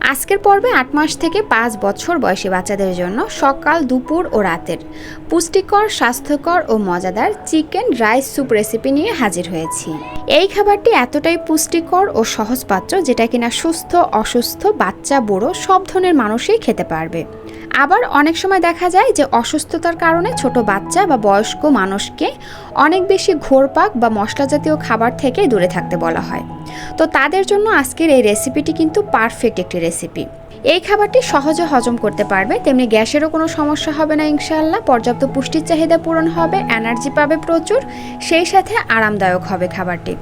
আজকের পর্বে আট মাস থেকে পাঁচ বছর বয়সী বাচ্চাদের জন্য সকাল, দুপুর ও রাতের পুষ্টিকর, স্বাস্থ্যকর ও মজাদার চিকেন রাইস স্যুপ রেসিপি নিয়ে হাজির হয়েছি। এই খাবারটি এতটাই পুষ্টিকর ও সহজপাচ্য যেটা কিনা সুস্থ, অসুস্থ, বাচ্চা, বুড়ো সব ধরনের মানুষই খেতে পারবে। আবার অনেক সময় দেখা যায় যে অসুস্থতার কারণে ছোট বাচ্চা বা বয়স্ক মানুষকে অনেক বেশি ঘোরপাক বা মশলা জাতীয় খাবার থেকে দূরে থাকতে বলা হয়। তো তাদের জন্য আজকের এই রেসিপিটি কিন্তু পারফেক্ট একটি রেসিপি এই খাবারটি সহজে হজম করতে পারবে, তেমনি গ্যাসেরও কোনো সমস্যা হবে না ইনশাল্লাহ পর্যাপ্ত পুষ্টির চাহিদা পূরণ হবে এনার্জি পাবে প্রচুর, সেই সাথে আরামদায়ক হবে খাবারটি।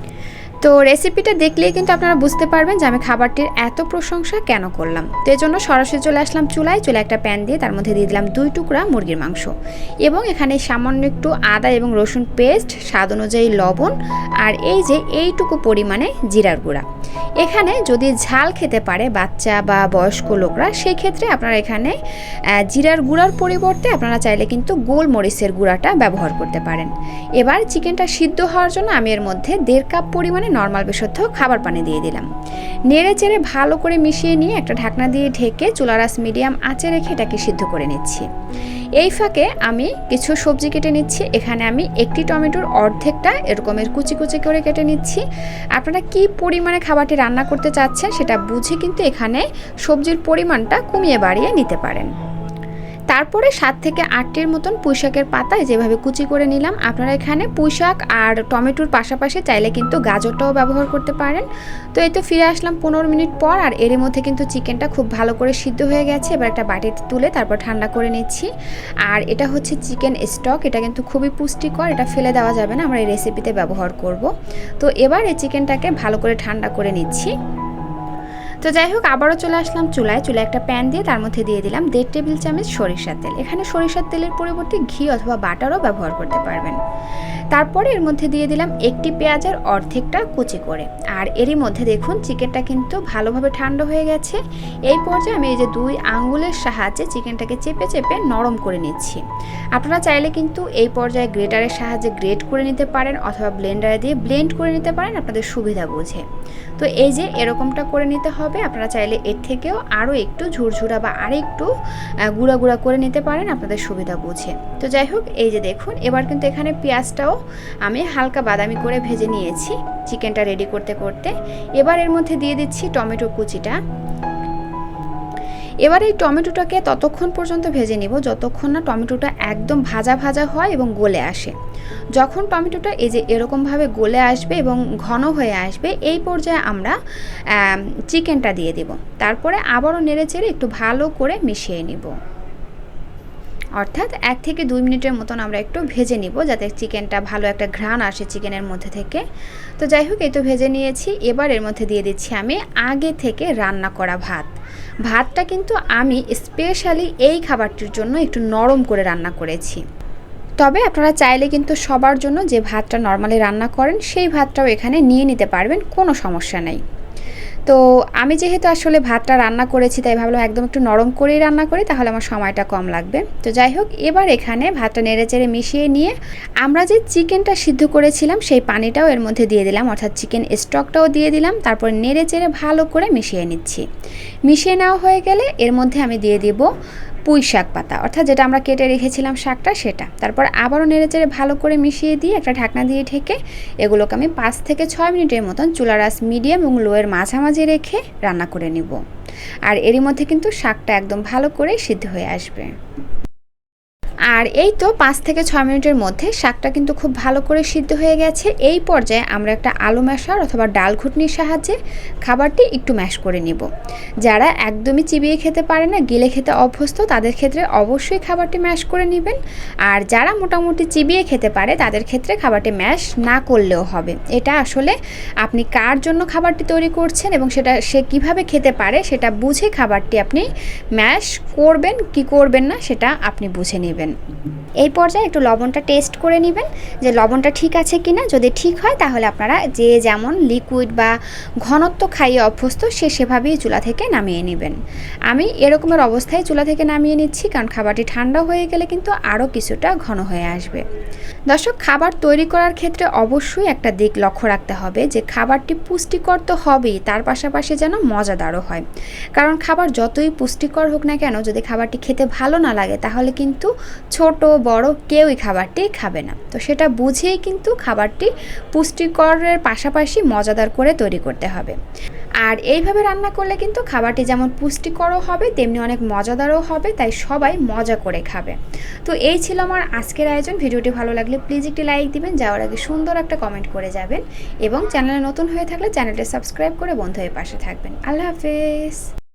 তো রেসিপিটা দেখলেই কিন্তু আপনারা বুঝতে পারবেন যে আমি খাবারটির এত প্রশংসা কেন করলাম। তো এর জন্য সরাসরি চলে আসলাম চুলায়। চুলে একটা প্যান দিয়ে তার মধ্যে দিয়ে দিলাম দুই টুকরা মুরগির মাংস এবং এখানে সামান্য একটু আদা এবং রসুন পেস্ট স্বাদ অনুযায়ী লবণ আর এই যে এইটুকু পরিমাণে জিরার গুঁড়া। এখানে যদি ঝাল খেতে পারে বাচ্চা বা বয়স্ক লোকরা সেই ক্ষেত্রে আপনারা এখানে জিরার গুঁড়ার পরিবর্তে আপনারা চাইলে কিন্তু গোলমরিচের গুঁড়াটা ব্যবহার করতে পারেন। এবার চিকেনটা সিদ্ধ হওয়ার জন্য আমি এর মধ্যে দেড় কাপ পরিমাণে নর্মাল বিশুদ্ধ খাবার পানি দিয়ে দিলাম। নেড়ে চেড়ে ভালো করে মিশিয়ে নিয়ে একটা ঢাকনা দিয়ে ঢেকে চুলারাস মিডিয়াম আঁচে রেখে এটাকে সিদ্ধ করে নিচ্ছি। এই ফাঁকে আমি কিছু সবজি কেটে নিচ্ছি। এখানে আমি একটি টমেটোর অর্ধেকটা এরকমের কুচি কুচি করে কেটে নিচ্ছি। আপনারা কি পরিমাণে খাবারটি রান্না করতে চাচ্ছেন সেটা বুঝে কিন্তু এখানে সবজির পরিমাণটা কমিয়ে বাড়িয়ে নিতে পারেন। তারপরে সাত থেকে আটটির মতন পুঁইশাকের পাতায় যেভাবে কুচি করে নিলাম, আপনারা এখানে পুঁইশাক আর টমেটোর পাশাপাশি চাইলে কিন্তু গাজরটাও ব্যবহার করতে পারেন। তো এই তো ফিরে আসলাম পনেরো মিনিট পর, আর এর মধ্যে কিন্তু চিকেনটা খুব ভালো করে সিদ্ধ হয়ে গেছে। এবার একটা বাটিতে তুলে তারপর ঠান্ডা করে নিচ্ছি। আর এটা হচ্ছে চিকেন স্টক, এটা কিন্তু খুবই পুষ্টিকর, এটা ফেলে দেওয়া যাবে না, আমরা এই রেসিপিতে ব্যবহার করব। তো এবার এই চিকেনটাকে ভালো করে ঠান্ডা করে নিচ্ছি। তো যাই হোক, আবারও চলে আসলাম চুলায়। চুলায় একটা প্যান দিয়ে তার মধ্যে দিয়ে দিলাম দেড় টেবিল চামচ সরিষার তেল। এখানে সরিষার তেলের পরিবর্তে ঘি অথবা বাটারও ব্যবহার করতে পারবেন। তারপরে এর মধ্যে দিয়ে দিলাম একটি পেঁয়াজের অর্ধেকটা কুচি করে। আর এরই মধ্যে দেখুন চিকেনটা কিন্তু ভালোভাবে ঠান্ডা হয়ে গেছে। এই পর্যায়ে আমি এই যে দুই আঙ্গুলের সাহায্যে চিকেনটাকে চেপে চেপে নরম করে নিচ্ছি। আপনারা চাইলে কিন্তু এই পর্যায়ে গ্রেটারের সাহায্যে গ্রেট করে নিতে পারেন অথবা ব্লেন্ডারে দিয়ে ব্লেন্ড করে নিতে পারেন আপনাদের সুবিধা বুঝে। তো এই যে এরকমটা করে নিতে হবে আপনারা চাইলে এর থেকেও আরও একটু ঝুরঝুরা বা আহ, গুঁড়া গুঁড়া করে নিতে পারেন আপনাদের সুবিধা বুঝে। তো যাই হোক এই যে দেখুন এবার কিন্তু এখানে পেঁয়াজটাও আমি হালকা বাদামি করে ভেজে নিয়েছি, চিকেনটা রেডি করতে করতে। এবার এর মধ্যে দিয়ে দিচ্ছি টমেটো কুচিটা। এবার এই টমেটোটাকে ততক্ষণ পর্যন্ত ভেজে নিব, যতক্ষণ না টমেটোটা একদম ভাজা ভাজা হয় এবং গলে আসে। যখন টমেটোটা এই যে এরকমভাবে গলে আসবে এবং ঘন হয়ে আসবে, এই পর্যায়ে আমরা চিকেনটা দিয়ে দেব। তারপরে আবারও নেড়ে চেড়ে একটু ভালো করে মিশিয়ে নিব। অর্থাৎ এক থেকে দুই মিনিটের মতন আমরা একটু ভেজে নিব যাতে চিকেনটা ভালো একটা ঘ্রাণ আসে চিকেনের মধ্যে থেকে। তো যাই হোক, এই তো ভেজে নিয়েছি। এবার এর মধ্যে দিয়ে দিচ্ছি আমি আগে থেকে রান্না করা ভাত। ভাতটা কিন্তু আমি স্পেশালি এই খাবারটির জন্য একটু নরম করে রান্না করেছি। তবে আপনারা চাইলে কিন্তু সবার জন্য যে ভাতটা নর্মালি রান্না করেন, সেই ভাতটাও এখানে নিয়ে নিতে পারবেন, কোনো সমস্যা নেই। তো আমি যেহেতু আসলে ভাতটা রান্না করেছি, তাই ভাবলাম একদম একটু নরম করেই রান্না করি, তাহলে আমার সময়টা কম লাগবে। তো যাই হোক, এবার এখানে ভাতটা নেড়ে চেড়ে মিশিয়ে নিয়ে আমরা যে চিকেনটা সিদ্ধ করেছিলাম, সেই পানিটাও এর মধ্যে দিয়ে দিলাম, অর্থাৎ চিকেন স্টকটাও দিয়ে দিলাম, তারপর নেড়ে চেড়ে ভালো করে মিশিয়ে নিচ্ছি। মিশিয়ে নেওয়া হয়ে গেলে এর মধ্যে আমি দিয়ে দিব পুঁই শাক পাতা, অর্থাৎ যেটা আমরা কেটে রেখেছিলাম শাকটা সেটা। তারপর আবারও নেড়ে চেড়ে ভালো করে মিশিয়ে দিয়ে একটা ঢাকনা দিয়ে ঢেকে এগুলোকে আমি পাঁচ থেকে ছয় মিনিটের মতন চুলার আস মিডিয়াম এবং লোয়ের মাঝামাঝি রেখে রান্না করে নিব। আর এরই মধ্যে কিন্তু শাকটা একদম ভালো করে সিদ্ধ হয়ে আসবে। আর এই তো পাঁচ থেকে ছয় মিনিটের মধ্যে শাকটা কিন্তু খুব ভালো করে সিদ্ধ হয়ে গেছে। এই পর্যায়ে আমরা একটা আলু ম্যাশার অথবা ডাল ঘুটনির সাহায্যে খাবারটি একটু ম্যাশ করে নিব। যারা একদমই চিবিয়ে খেতে পারে না, গিলে খেতে অভ্যস্ত, তাদের ক্ষেত্রে অবশ্যই খাবারটি ম্যাশ করে নেবেন। আর যারা মোটামুটি চিবিয়ে খেতে পারে, তাদের ক্ষেত্রে খাবারটি ম্যাশ না করলেও হবে। এটা আসলে আপনি কার জন্য খাবারটি তৈরি করছেন এবং সেটা সে কীভাবে খেতে পারে, সেটা বুঝে খাবারটি আপনি ম্যাশ করবেন, কি করবেন না, সেটা আপনি বুঝে নেবেন। এই পর্যায়ে একটু লবণটা টেস্ট করে নেবেন যে লবণটা ঠিক আছে কি না যদি ঠিক হয়, তাহলে আপনারা যে যেমন লিকুইড বা ঘনত্ব খাইয়ে অভ্যস্ত, সে সেভাবেই চুলা থেকে নামিয়ে নেবেন। আমি এরকমের অবস্থায় চুলা থেকে নামিয়ে নিচ্ছি, কারণ খাবারটি ঠান্ডা হয়ে গেলে কিন্তু আরও কিছুটা ঘন হয়ে আসবে। দর্শক, খাবার তৈরি করার ক্ষেত্রে অবশ্যই একটা দিক লক্ষ্য রাখতে হবে যে, খাবারটি পুষ্টিকর তো হবেই, তার পাশাপাশি যেন মজাদারও হয়। কারণ খাবার যতই পুষ্টিকর হোক না কেন, যদি খাবারটি খেতে ভালো না লাগে, তাহলে কিন্তু ছোট, বড় কেউই খাবারটি খাবে না। তো সেটা বুঝেই কিন্তু খাবারটি পুষ্টিকরের পাশাপাশি মজাদার করে তৈরি করতে হবে। আর এইভাবে রান্না করলে কিন্তু খাবারটি যেমন পুষ্টিকরও হবে, তেমনি অনেক মজাদারও হবে, তাই সবাই মজা করে খাবে। তো এই ছিল আমার আজকের আয়োজন। ভিডিওটি ভালো লাগলে প্লিজ একটি লাইক দিবেন, যাওয়ার আগে সুন্দর একটা কমেন্ট করে যাবেন। এবং চ্যানেলে নতুন হয়ে থাকলে চ্যানেলটি সাবস্ক্রাইব করে বন্ধু হয়ে পাশে থাকবেন। আল্লাহ হাফেজ।